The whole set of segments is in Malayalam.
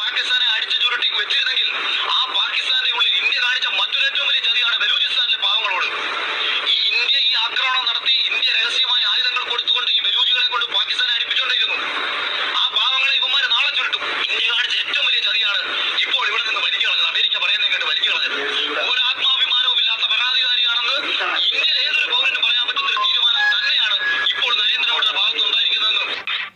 പാകിസ്ഥാനെ അടിച്ചു ചുരുട്ടി വെച്ചിരുന്നെങ്കിൽ ആ പാകിസ്ഥാന്റെ ഉള്ളിൽ ഇന്ത്യ കാണിച്ച മറ്റൊരു ഏറ്റവും വലിയ ചതിയാണ് ബലൂചിസ്ഥാനിലെ പാവങ്ങളോട്. ഈ ഇന്ത്യ ഈ ആക്രമണം നടത്തി ഇന്ത്യ രഹസ്യമായ ആയുധങ്ങൾ കൊടുത്തുകൊണ്ട് ഈ ബലൂജികളെ കൊണ്ട് പാകിസ്ഥാനെ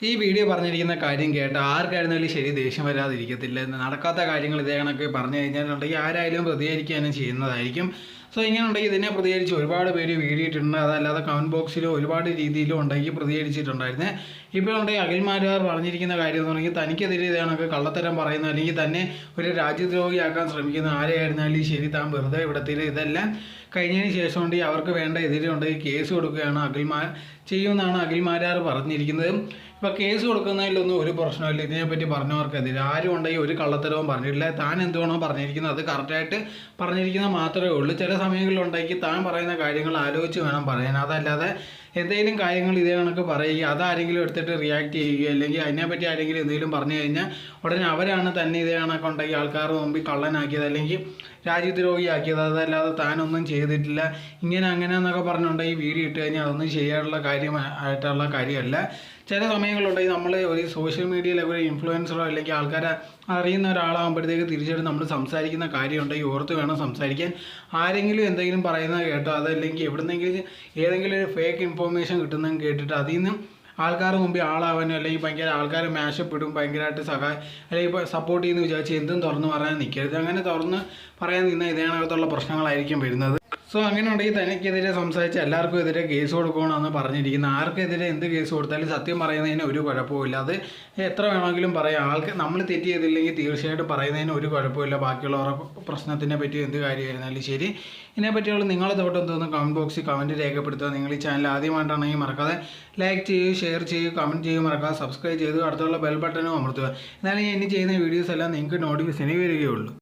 ഈ വീഡിയോ പറഞ്ഞിരിക്കുന്ന കാര്യം കേട്ട് ആർക്കായിരുന്നാലും ശരി ദേഷ്യം വരാതിരിക്കത്തില്ല? നടക്കാത്ത കാര്യങ്ങൾ ഇതേ കണക്ക് പറഞ്ഞു കഴിഞ്ഞാലുണ്ടെങ്കിൽ ആരായാലും പ്രതികരിക്കാനും ചെയ്യുന്നതായിരിക്കും. സോ ഇങ്ങനെ ഉണ്ടെങ്കിൽ ഇതിനെ പ്രതികരിച്ച് ഒരുപാട് പേര് വീടിയിട്ടുണ്ട്. അതല്ലാതെ കമന്റ് ബോക്സിലോ ഒരുപാട് രീതിയിലും ഉണ്ടെങ്കിൽ പ്രതികരിച്ചിട്ടുണ്ടായിരുന്നേ. ഇപ്പോഴുണ്ടെങ്കിൽ അഖിൽമാരാർ പറഞ്ഞിരിക്കുന്ന കാര്യം എന്ന് പറഞ്ഞാൽ തനിക്കെതിരെ ഇതാണൊക്കെ കള്ളത്തരം പറയുന്നത്. അല്ലെങ്കിൽ തന്നെ ഒരു രാജ്യദ്രോഹിയാക്കാൻ ശ്രമിക്കുന്ന ആരെയായിരുന്നാലും ശരി താൻ വെറുതെ ഇവിടത്തിൽ ഇതെല്ലാം കഴിഞ്ഞതിന് ശേഷം ഉണ്ടെങ്കിൽ അവർക്ക് വേണ്ട എതിരെ ഉണ്ടെങ്കിൽ കേസ് കൊടുക്കുകയാണ് അഖിൽമാർ ചെയ്യുമെന്നാണ് അഖിൽമാരാർ പറഞ്ഞിരിക്കുന്നത്. ഇപ്പോൾ കേസ് കൊടുക്കുന്നതിലൊന്നും ഒരു പ്രശ്നമില്ല ഇതിനെപ്പറ്റി പറഞ്ഞവർക്കെതിരെ ആരും ഉണ്ടെങ്കിൽ ഒരു കള്ളത്തരവും പറഞ്ഞിട്ടില്ല. താൻ എന്തുവാണോ പറഞ്ഞിരിക്കുന്നത് അത് കറക്റ്റായിട്ട് പറഞ്ഞിരിക്കുന്നത് മാത്രമേ ഉള്ളൂ. ചില സമയങ്ങളിലുണ്ടെങ്കിൽ താൻ പറയുന്ന കാര്യങ്ങൾ ആലോചിച്ച് വേണം പറയാൻ. അതല്ലാതെ എന്തെങ്കിലും കാര്യങ്ങൾ ഇതേ കണക്ക് പറയുക അതാരെങ്കിലും എടുത്തിട്ട് റിയാക്ട് ചെയ്യുക അല്ലെങ്കിൽ അതിനെപ്പറ്റി ആരെങ്കിലും എന്തെങ്കിലും പറഞ്ഞു കഴിഞ്ഞാൽ ഉടനെ അവരാണ് തന്നെ ഇതേ കണക്ക് ഉണ്ടെങ്കിൽ ആൾക്കാരുടെ മുമ്പിൽ കള്ളനാക്കിയത് അല്ലെങ്കിൽ രാജ്യദ്രോഹിയാക്കിയത്. അതല്ലാതെ താനൊന്നും ചെയ്തിട്ടില്ല. ഇങ്ങനെ അങ്ങനെ എന്നൊക്കെ പറഞ്ഞുണ്ടെങ്കിൽ വീഡിയോ ഇട്ട് കഴിഞ്ഞാൽ അതൊന്നും ചെയ്യാനുള്ള കാര്യമായിട്ടുള്ള കാര്യമല്ല. ചില സമയങ്ങളുണ്ടെങ്കിൽ നമ്മൾ ഒരു സോഷ്യൽ മീഡിയയിലൊക്കെ ഒരു ഇൻഫ്ലുവൻസറോ അല്ലെങ്കിൽ ആൾക്കാരെ അറിയുന്ന ഒരാളാകുമ്പോഴത്തേക്ക് തിരിച്ചെടുത്ത് നമ്മൾ സംസാരിക്കുന്ന കാര്യമുണ്ടെങ്കിൽ ഓർത്ത് വേണം സംസാരിക്കാൻ. ആരെങ്കിലും എന്തെങ്കിലും പറയുന്നത് കേട്ടോ. അതല്ലെങ്കിൽ എവിടെന്നെങ്കിലും ഏതെങ്കിലും ഒരു ഫേക്ക് ഇൻഫോർമേഷൻ കിട്ടുന്നതെന്ന് കേട്ടിട്ട് അതിൽ നിന്നും ആൾക്കാർ മുമ്പിൽ ആളാവാനോ അല്ലെങ്കിൽ ഭയങ്കര ആൾക്കാർ മാഷപ്പെടും ഭയങ്കരമായിട്ട് സഹായ അല്ലെങ്കിൽ സപ്പോർട്ട് ചെയ്യുന്നു വിചാരിച്ച് എന്തും തുറന്ന് പറയാൻ നിൽക്കരുത് അങ്ങനെ തുറന്ന് പറയാൻ നിന്നാൽ ഇതിനകത്തുള്ള പ്രശ്നങ്ങളായിരിക്കും വരുന്നത്. സോ അങ്ങനെ ഉണ്ടെങ്കിൽ തനിക്കെതിരെ സംസാരിച്ച് എല്ലാവർക്കും എതിരെ കേസ് കൊടുക്കണമെന്ന് പറഞ്ഞിരിക്കുന്ന ആർക്കെതിരെ എന്ത് കേസ് കൊടുത്താലും സത്യം പറയുന്നതിന് ഒരു കുഴപ്പമില്ല അത് എത്ര വേണമെങ്കിലും പറയാം. ആൾക്ക് നമ്മൾ തെറ്റ് ചെയ്തില്ലെങ്കിൽ തീർച്ചയായിട്ടും പറയുന്നതിന് ഒരു കുഴപ്പമില്ല ബാക്കിയുള്ളവരുടെ പ്രശ്നത്തിനെ പറ്റി എന്ത് കാര്യമായിരുന്നാലും ശരി. ഇതിനെപ്പറ്റിയുള്ള നിങ്ങളെ തോട്ടം തോന്നുന്നു കമന്റ് ബോക്സിൽ കമന്റ് രേഖപ്പെടുത്തുക. നിങ്ങൾ ഈ ചാനൽ ആദ്യമായിട്ടാണെങ്കിൽ മറക്കാതെ ലൈക്ക് ചെയ്യുക ഷെയർ ചെയ്യുക കമന്റ് ചെയ്യുക മറക്കാതെ സബ്സ്ക്രൈബ് ചെയ്ത്. അടുത്തുള്ള ബെൽ ബട്ടനും അമർത്തുക. എന്നാലും ഇനി ചെയ്യുന്ന വീഡിയോസ് എല്ലാം നിങ്ങൾക്ക് നോട്ടിഫിക്കേഷൻ വരികയുള്ളൂ.